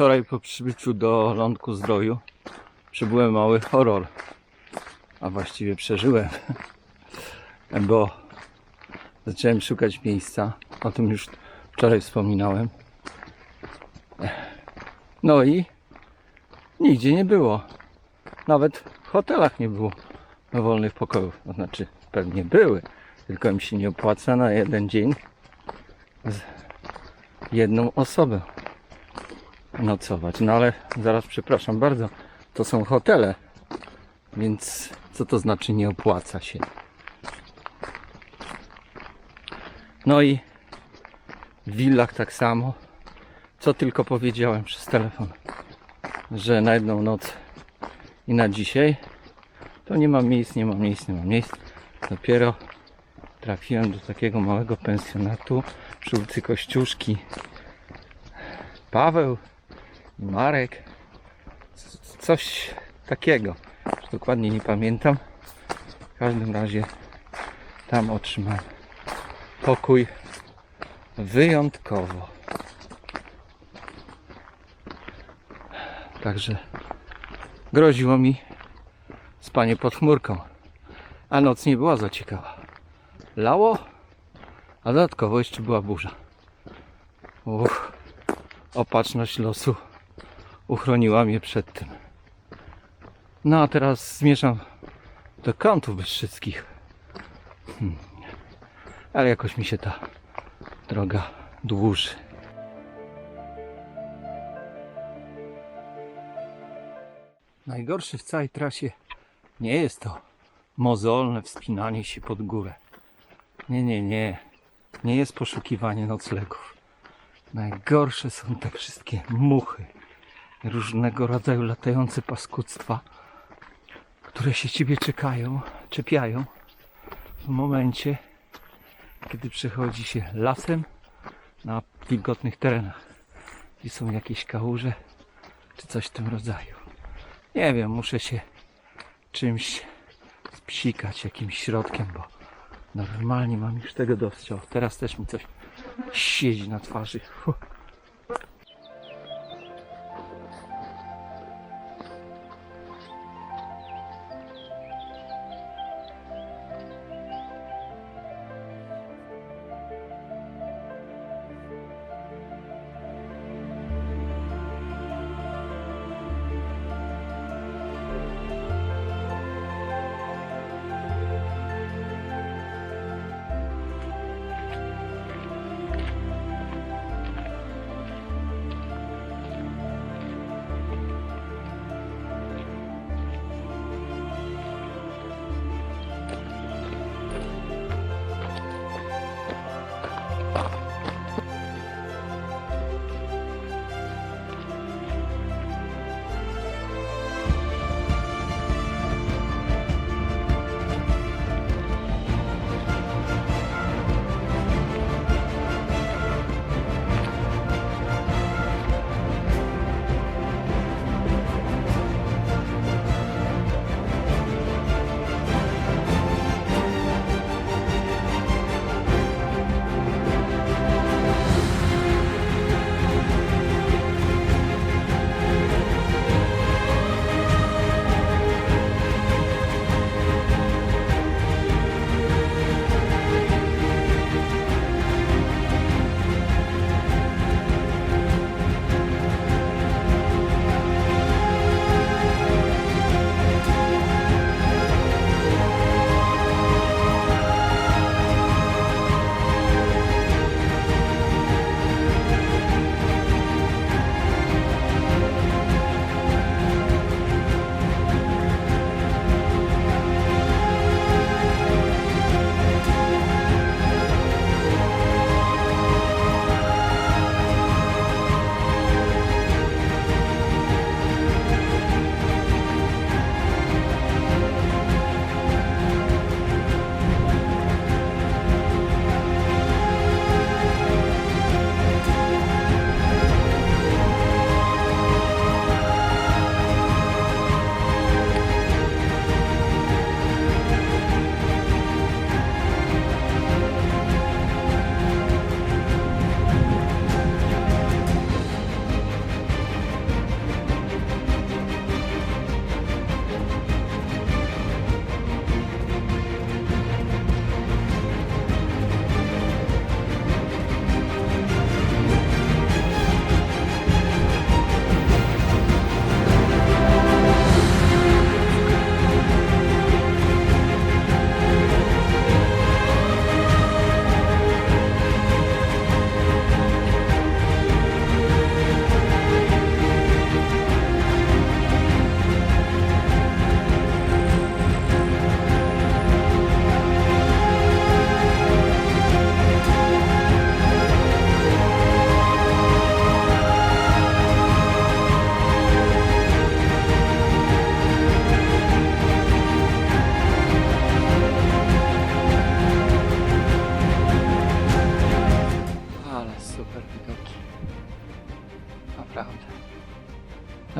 Wczoraj po przybyciu do Lądku Zdroju przybyłem mały horror. A właściwie przeżyłem. Bo zacząłem szukać miejsca. O tym już wczoraj wspominałem. No i nigdzie nie było. Nawet w hotelach nie było wolnych pokojów. To znaczy pewnie były, tylko mi się nie opłaca na jeden dzień z jedną osobę nocować. No ale zaraz przepraszam bardzo, to są hotele, więc co to znaczy nie opłaca się? No i w willach tak samo. Co tylko powiedziałem przez telefon, że na jedną noc i na dzisiaj to nie mam miejsc, nie mam miejsc, nie mam miejsc. Dopiero trafiłem do takiego małego pensjonatu przy ulicy Kościuszki. Paweł Marek. Coś takiego. Dokładnie nie pamiętam. W każdym razie tam otrzymałem pokój wyjątkowo. Także groziło mi spanie pod chmurką. A noc nie była za ciekawa. Lało, a dodatkowo jeszcze była burza. Uff, opatrzność losu uchroniła mnie przed tym. No a teraz zmierzam do kątów Bystrzyckich. Hmm. Ale jakoś mi się ta droga dłuży. Najgorsze w całej trasie nie jest to mozolne wspinanie się pod górę. Nie, nie, nie. Nie jest poszukiwanie noclegów. Najgorsze są te wszystkie muchy, różnego rodzaju latające paskudztwa, które się ciebie czekają, czepiają w momencie, kiedy przechodzi się lasem na wilgotnych terenach, gdzie są jakieś kałuże czy coś w tym rodzaju. Nie wiem, muszę się czymś spsikać, jakimś środkiem, bo normalnie mam już tego dosyć. O, teraz też mi coś siedzi na twarzy. Fuh.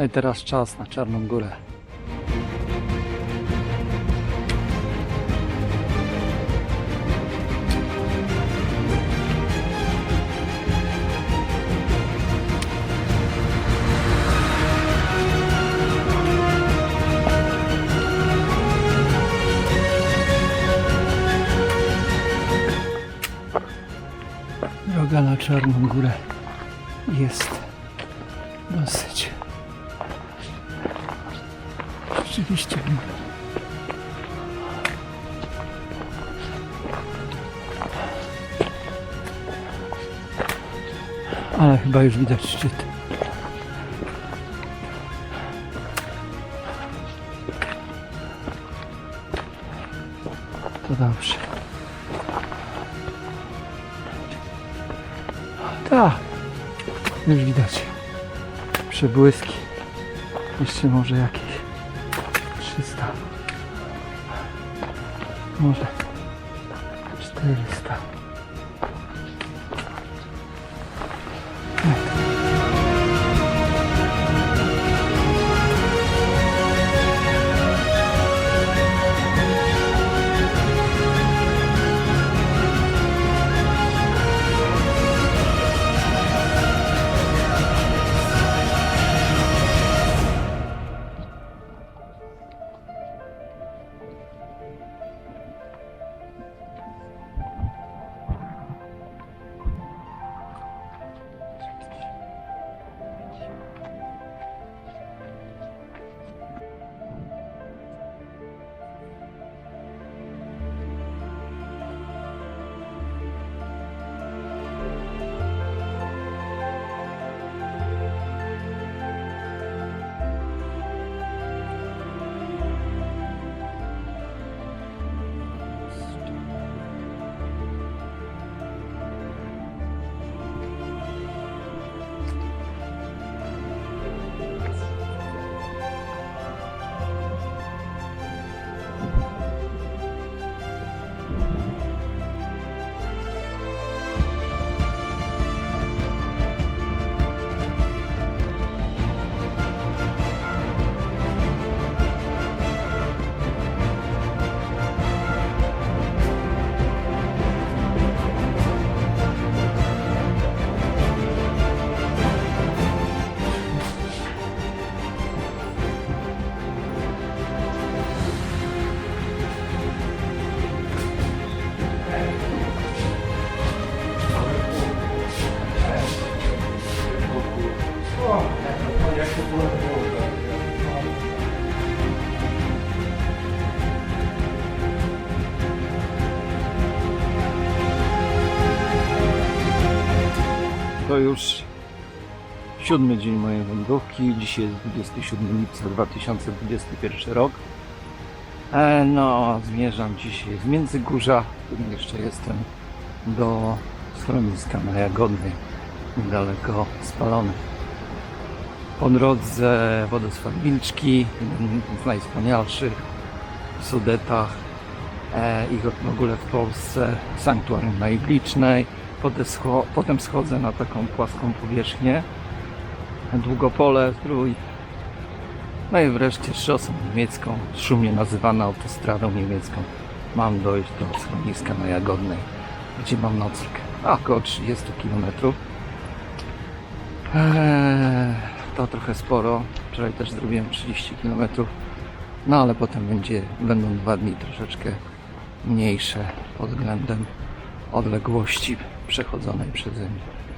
No i teraz czas na Czarną Górę. Droga na Czarną Górę jest dosyć rzeczywiście ale chyba już widać szczyt. To dobrze. Tak już widać. Przebłyski. Jeszcze może jakieś może już siódmy dzień mojej wędrówki. Dzisiaj jest 27 lipca 2021 rok. E, no, zmierzam dzisiaj z Międzygórza, w którym jeszcze jestem, do schroniska na Jagodnej, niedaleko Spalony. Po drodze wodospad Wilczki, jeden z najwspanialszych w Sudetach e, i w ogóle w Polsce, sanktuarium najblicznej. Potem, scho- potem schodzę na taką płaską powierzchnię, długopole, strój. No i wreszcie szosą niemiecką, szumnie nazywana autostradą niemiecką. Mam dojść do schroniska na Jagodnej, gdzie mam nocleg. Około 30 km. Eee, to trochę sporo. Wczoraj też zrobiłem 30 km. No ale potem będzie, będą dwa dni troszeczkę mniejsze pod względem odległości przechodzonej przeze mnie.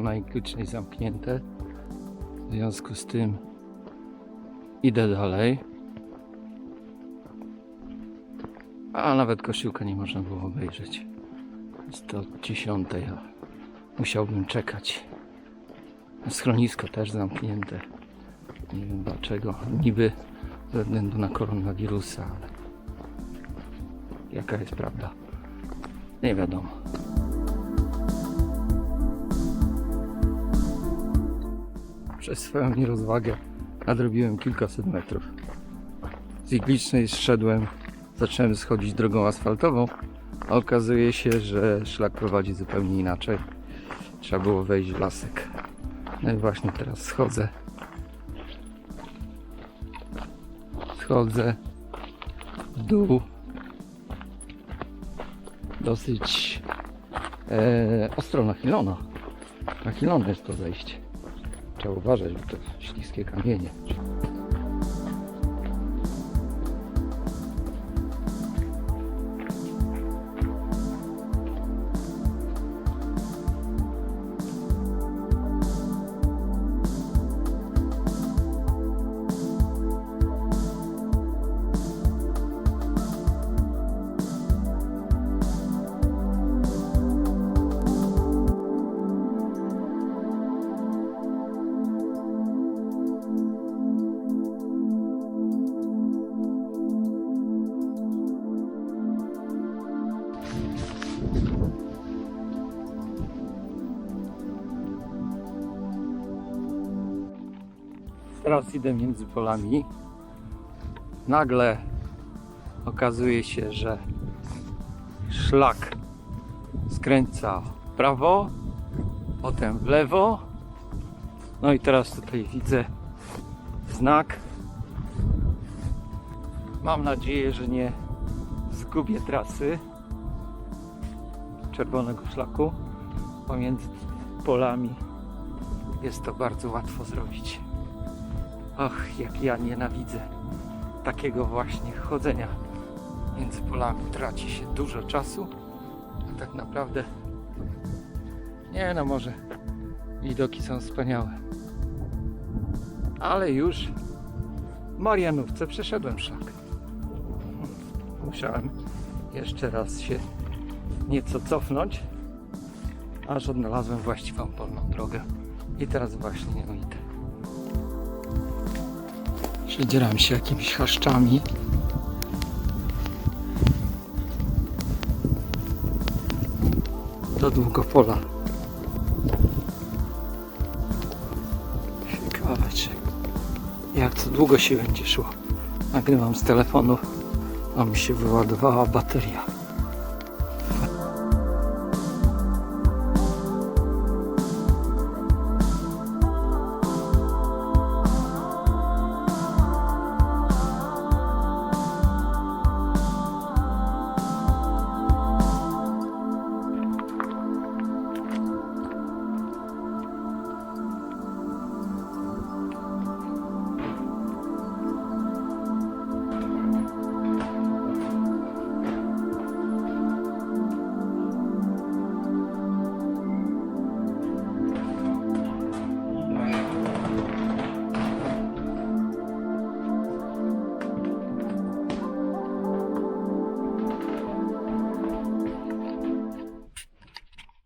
Wszystko zamknięte. W związku z tym idę dalej. A nawet kościółka nie można było obejrzeć. Jest to od 10, a musiałbym czekać. Schronisko też zamknięte. Nie wiem dlaczego. Niby ze względu na koronawirusa, ale jaka jest prawda? Nie wiadomo. Przez swoją nierozwagę nadrobiłem kilkaset metrów. Z Iglicznej zszedłem, zacząłem schodzić drogą asfaltową, a okazuje się, że szlak prowadzi zupełnie inaczej. Trzeba było wejść w lasek. No i właśnie teraz schodzę. Schodzę w dół. Dosyć e, ostro nachylona. Nachylone jest to wejście. Trzeba uważać, bo to śliskie kamienie. Teraz idę między polami. Nagle okazuje się, że szlak skręca w prawo, potem w lewo. No i teraz tutaj widzę znak. Mam nadzieję, że nie zgubię trasy czerwonego szlaku pomiędzy polami. Jest to bardzo łatwo zrobić. Och, jak ja nienawidzę takiego właśnie chodzenia między polami. Traci się dużo czasu, a tak naprawdę nie no może widoki są wspaniałe. Ale już w Marianówce przeszedłem szlak. Musiałem jeszcze raz się nieco cofnąć, aż odnalazłem właściwą polną drogę. I teraz właśnie Przedzieram się jakimiś chaszczami. Do Długopola. Ciekawe, czy jak to długo się będzie szło. Nagrywam z telefonu, a mi się wyładowała bateria.